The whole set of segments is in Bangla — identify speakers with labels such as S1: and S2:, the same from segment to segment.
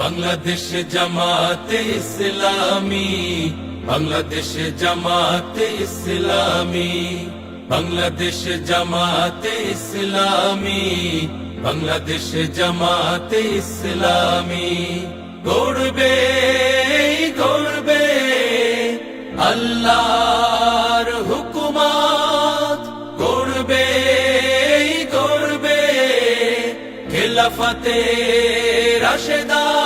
S1: বাংলাদেশ জামাতে ইসলামী, বাংলাদেশ জামাতে ইসলামী, বাংলাদেশ জামাতে ইসলামী, বাংলাদেশ জামাতে ইসলামী। গড়বে গড়বে আল্লাহর হুকুমাত। গড়বে গড়বে খেলাফতে রাশেদার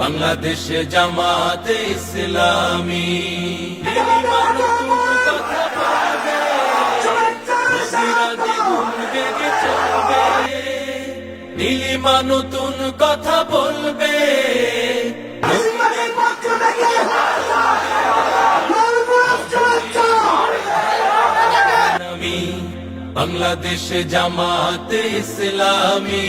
S1: বাংলাদেশ জামাতে ইসলামী। নীলিমা নতুন কথা বলবে। বাংলাদেশ জামাতে ইসলামী।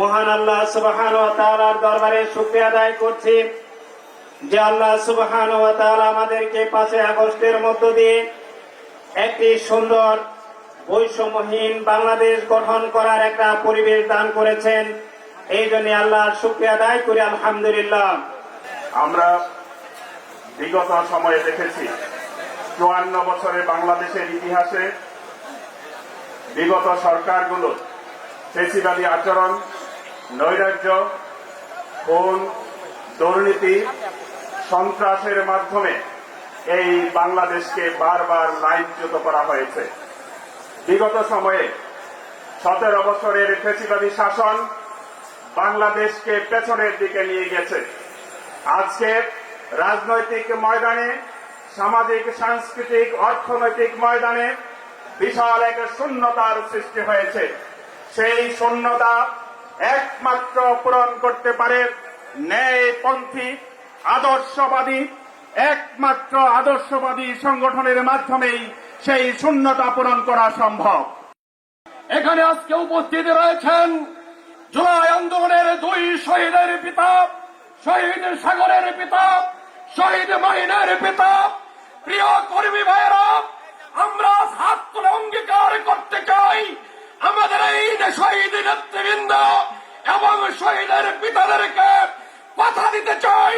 S2: মহান আল্লাহ সুবহান ওয়া তাআলার দরবারে শুকরিয়া আদায় করছি যে আল্লাহ সুবহান ওয়া তাআলা আমাদেরকে পাঁচে আগস্টের মধ্য দিয়ে একটি সুন্দর বৈষম্যহীন বাংলাদেশ গঠন করার একটা পরিবেশ দান করেছেন। এই জন্য আল্লাহর শুকরিয়া আদায় করি, আলহামদুলিল্লাহ।
S3: আমরা বিগত সময়ে দেখেছি, চুয়ান্ন বছরে বাংলাদেশের ইতিহাসে বিগত সরকারগুলো ফেসিবাদী আচরণ নৈরাজ্য খুন দুর্নীতি সন্ত্রাসের মাধ্যমে এই বাংলাদেশকে বারবার লাইনচ্যুত করা হয়েছে। বিগত সময়ে সতেরো বছরের ফেসিবাদী শাসন বাংলাদেশকে পেছনের দিকে নিয়ে গেছে। আজকে রাজনৈতিক ময়দানে, সামাজিক, সাংস্কৃতিক, অর্থনৈতিক ময়দানে বিশাল এক শূন্যতার সৃষ্টি হয়েছে। সেই শূন্যতা একমাত্র পূরণ করতে পারে ন্যায়পন্থী, আদর্শবাদী, একমাত্র আদর্শবাদী সংগঠনের মাধ্যমেই সেই শূন্যতা পূরণ করা সম্ভব।
S4: এখানে আজকে উপস্থিত রয়েছেন জুলাই আন্দোলনের দুই শহীদের পিতা, শহীদ সাগরের পিতা, শহীদ মাহিনের পিতা। প্রিয় কর্মী ভাইয়েরা, আমরা হাত তুলে অঙ্গীকার করতে চাই আমাদের এই শহীদ নেতৃবৃন্দ এবং শহীদের পিতাদেরকে কথা দিতে চাই,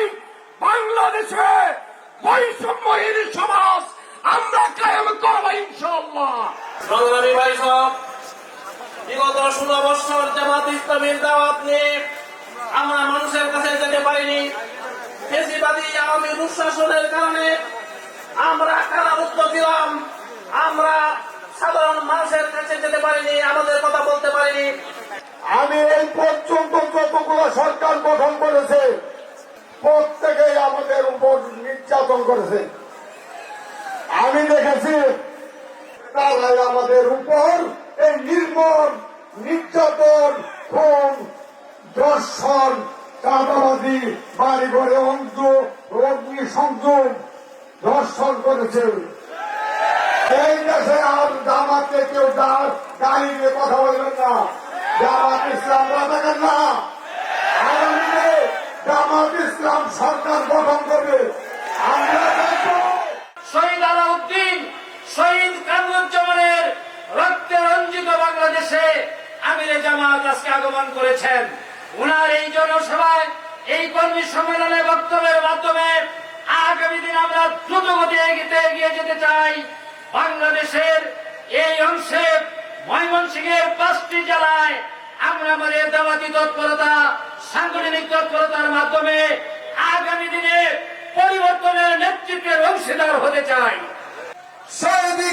S4: বাংলাদেশে বৈষম্যহীন সমাজ আমরা কায়েম করব ইনশাল্লাহ
S5: সংগ্রামী ভাই সব বিগত ষোলো বছর জামাত ইসলামীর দাওয়াত নিয়ে আমরা মানুষের কাছে যেতে পারিনি। ফেসিবাদী আওয়ামী দুঃশাসনের কারণে আমরা কারারুদ্ধ ছিলাম। আমরা সাধারণ মানুষের কাছে যেতে পারিনি, আমাদের কথা বলতে পারিনি।
S4: আমি এই পর্যন্ত যতগুলো সরকার গঠন করেছে, প্রত্যেকেই আমাদের উপর নির্যাতন করেছে। আমি দেখেছি, তারাই আমাদের উপর এই নির্মম, নির্যাতন, খুন দর্শন চাঁদাবাদী বাড়ি ঘরে অন্ত অগ্নি সংযোগ দর্শন করেছে। এই দেশে আর যারা কথা বলবেন না। জামাত ইসলাম রাজাকার না। জামাত ইসলাম সরকার গঠন করবে। শহীদ আলাউদ্দিন,
S5: শহীদ কামরুজ্জামানের রক্তে রঞ্জিত বাংলাদেশে আমিরে
S6: জামাত আজকে আগমন করেছেন। উনার এই জনসভায়, এই কর্মী সম্মেলনে বক্তব্যের মাধ্যমে আগামী দিন আমরা দ্রুত গতি এগিয়ে যেতে চাই। বাংলাদেশের এই অংশে ময়মনসিংহের পাঁচটি জেলায় আমরা আমাদের দাওয়াতি তৎপরতা, সাংগঠনিক তৎপরতার মাধ্যমে আগামী দিনে পরিবর্তনের নেতৃত্বের অংশীদার হতে চাই।
S4: শহীদি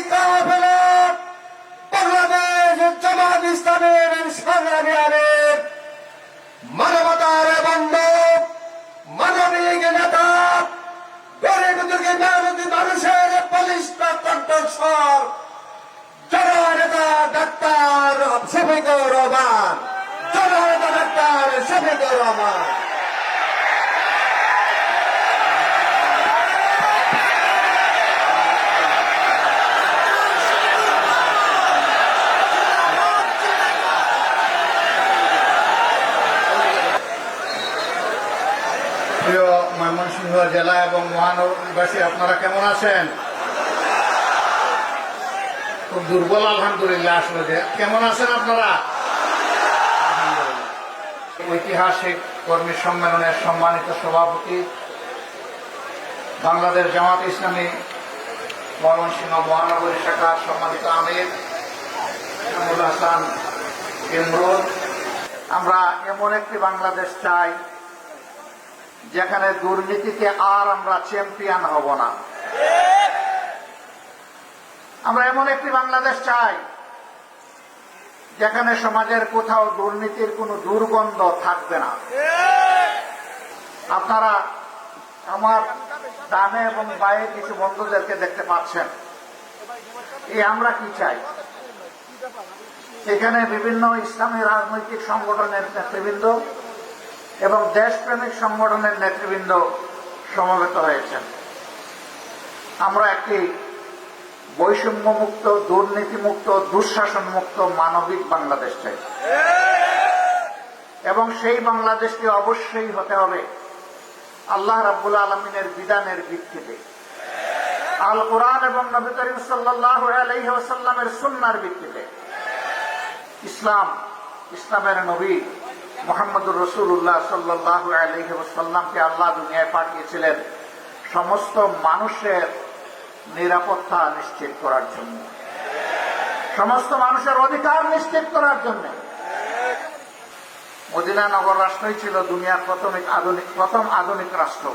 S4: শফিকুর রহমান
S7: প্রিয় ময়মনসিংহ জেলা এবং মহানগরবাসী আপনারা কেমন আছেন খুব দুর্বল, আলহামদুলিল্লাহ, আসলে কেমন আছেন আপনারা। ঐতিহাসিক কর্মী সম্মেলনের সম্মানিত সভাপতি, বাংলাদেশ জামাত ইসলামী ময়মনসিংহ মহানগরী শাখার সম্মানিত আমির শামুল হাসান ইমরুল। আমরা এমন একটি বাংলাদেশ চাই যেখানে দুর্নীতিতে আর আমরা চ্যাম্পিয়ন হব না। আমরা এমন একটি বাংলাদেশ চাই যেখানে সমাজের কোথাও দুর্নীতির কোনো দুর্গন্ধ থাকবে না। আপনারা আমার ডানে এবং বায়ে কিছু বন্ধুদেরকে দেখতে পাচ্ছেন। এই আমরা কি চাই? এখানে বিভিন্ন ইসলামী রাজনৈতিক সংগঠনের নেতৃবৃন্দ এবং দেশপ্রেমিক সংগঠনের নেতৃবৃন্দ সমবেত হয়েছেন। আমরা একটি বৈষম্যমুক্ত, দুর্নীতিমুক্ত, দুঃশাসনমুক্ত মানবিক বাংলাদেশ চাই। এবং সেই বাংলাদেশটি অবশ্যই হতে হবে আল্লাহ রাব্বুল আলমিনের বিধানের ভিত্তিতে। আল কোরআন এবং নবী করিম সাল্লাহ আলহি ওসাল্লামের সুন্নার ভিত্তিতে। ইসলাম, ইসলামের নবী মোহাম্মদুর রসুল্লাহ সাল্লাহ আলহি ওসাল্লামকে আল্লাহ দুনিয়ায় পাঠিয়েছিলেন। সমস্ত মানুষের নিরাপত্তা নিশ্চিত করার জন্য। সমস্ত মানুষের অধিকার নিশ্চিত করার জন্য। মদিনা নগর রাষ্ট্রই ছিল দুনিয়ার প্রথম আধুনিক প্রথম আধুনিক রাষ্ট্র।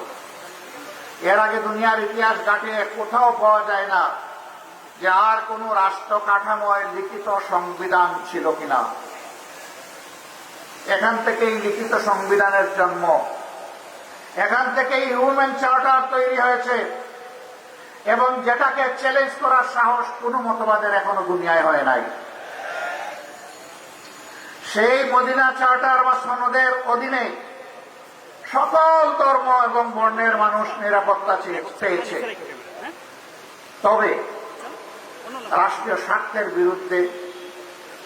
S7: এর আগে দুনিয়ার ইতিহাস ঘাটিয়ে কোথাও পাওয়া যায় না যে আর কোন রাষ্ট্র কাঠামোয় লিখিত সংবিধান ছিল কিনা। এখান থেকেই লিখিত সংবিধানের জন্ম। এখান থেকেই হিউম্যান চার্টার তৈরি হয়েছে। এবং যেটাকে চ্যালেঞ্জ করার সাহস কোনো মতবাদের এখনও দুনিয়ায় হয় নাই। সেই মদিনা চার্টার বা সনদের অধীনে সকল ধর্ম এবং বর্ণের মানুষ নিরাপত্তা পেয়েছে। তবে রাষ্ট্রীয় স্বার্থের বিরুদ্ধে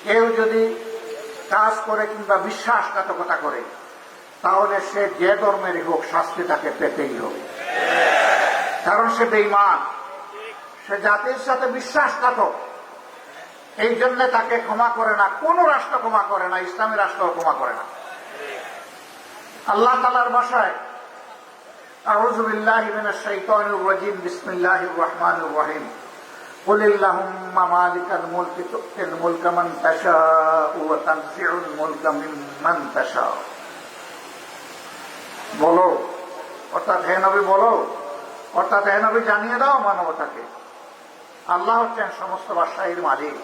S7: কেউ যদি কাজ করে কিংবা বিশ্বাসঘাতকতা করে, তাহলে সে যে ধর্মেরই হোক, শাস্তি তাকে পেতেই হবে। কারণ সে বেইমান সে জাতির সাথে বিশ্বাসঘাতক এই জন্য তাকে ক্ষমা করে না কোন রাষ্ট্র ক্ষমা করে না ইসলামী রাষ্ট্র ক্ষমা করে না আল্লাহ তালার বাসায় أعوذ بالله من الشيطان الرجيم بسم الله الرحمن الرحيم قل اللهم مالك الملك تؤتي الملك من تشاء وتنزع الملك ممن تشاء বলো অর্থাৎ হে নবী বলো অর্থাৎ হে নবী, জানিয়ে দাও মানবতাকে। আল্লাহ হচ্ছেন সমস্ত বাসাইয়ের মালিক।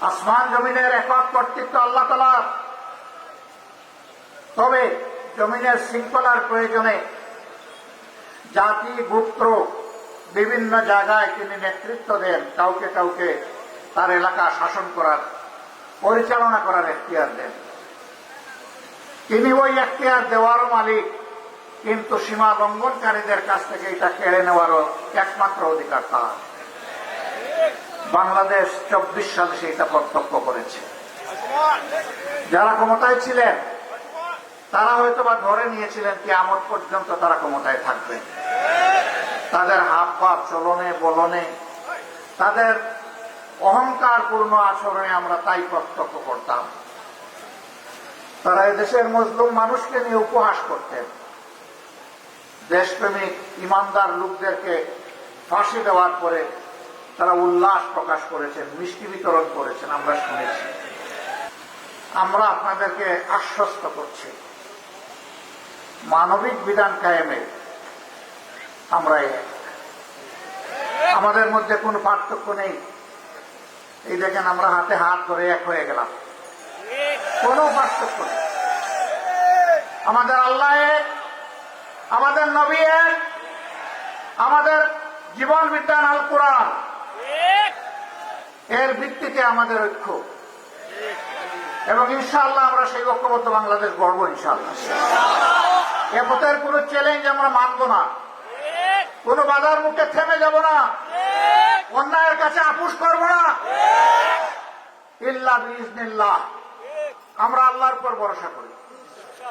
S7: আসমান জমিনের একক কর্তৃত্ব আল্লাহ তালার তবে জমিনের শৃঙ্খলার প্রয়োজনে জাতি, গোত্র, বিভিন্ন জায়গায় তিনি নেতৃত্ব দেন, কাউকে কাউকে তার এলাকা শাসন করার, পরিচালনা করার এখতিয়ার দেন। তিনি ওই এখতিয়ার দেওয়ারও মালিক। কিন্তু সীমা লঙ্ঘনকারীদের কাছ থেকে এটা কেড়ে নেওয়ারও একমাত্র অধিকার তার। বাংলাদেশ চব্বিশ সালে সেটা প্রত্যক্ষ করেছে। যারা ক্ষমতায় ছিলেন, তারা হয়তো বা ধরে নিয়েছিলেন কি আমদ পর্যন্ত তারা ক্ষমতায় থাকবে। তাদের হাব ভাব চলনে, বলনে, তাদের অহংকারপূর্ণ আচরণে আমরা তাই প্রত্যক্ষ করতাম। তারা এদেশের মজলুম মানুষকে নিয়ে উপহাস করতেন। দেশপ্রেমিক ইমানদার লোকদেরকে ফাঁসি দেওয়ার পরে তারা উল্লাস প্রকাশ করেছেন, মিষ্টি বিতরণ করেছেন, আমরা শুনেছি। আমরা আপনাদেরকে আশ্বস্ত করছি, মানবিক বিধান কায়েমে আমরা আমাদের মধ্যে কোনো পার্থক্য নেই। এই দেখেন, আমরা হাতে হাত ধরে এক হয়ে গেলাম। কোনো পার্থক্য নেই। আমাদের আল্লাহ এক আমাদের নবী এক, আমাদের জীবন বিজ্ঞান আল কোরআন। এর ভিত্তিতে আমাদের ঐক্য। এবং ইনশাআল্লাহ আমরা সেই ঐক্যবদ্ধ বাংলাদেশ গর্ব ইনশাআল্লাহ। এ পথের কোন চ্যালেঞ্জ আমরা মানব না। কোন বাধার মুখে থেমে যাব না। অন্যায়ের কাছে আপুস করব না। ইল্লা বিজনিল্লাহ আমরা আল্লাহর উপর ভরসা করি।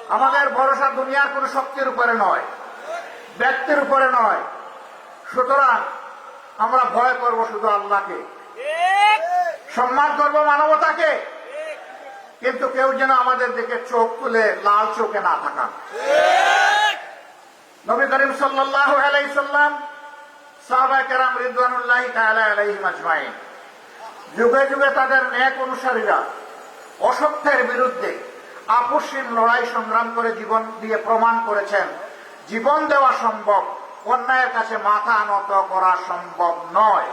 S7: আমাদের ভরসা দুনিয়ার কোন শক্তির উপরে নয়, ব্যক্তির উপরে নয়। সুতরাং আমরা ভয় করব শুধু আল্লাহকে। সম্মান করব মানবতাকে। কিন্তু কেউ যেন আমাদের দিকে চোখ তুলে লাল চোখে না থাকা নবী করিম সাল্লাহ আলাইসাল্লাম সাহবা কেরাম রিদওয়ানুল্লাহ যুগে যুগে তাদের ন্যাক অনুসারীরা অসত্যের বিরুদ্ধে আপসীন লড়াই সংগ্রাম করে জীবন দিয়ে প্রমাণ করেছেন। জীবন দেওয়া সম্ভব, অন্যায়ের কাছে মাথা নত করা সম্ভব নয়।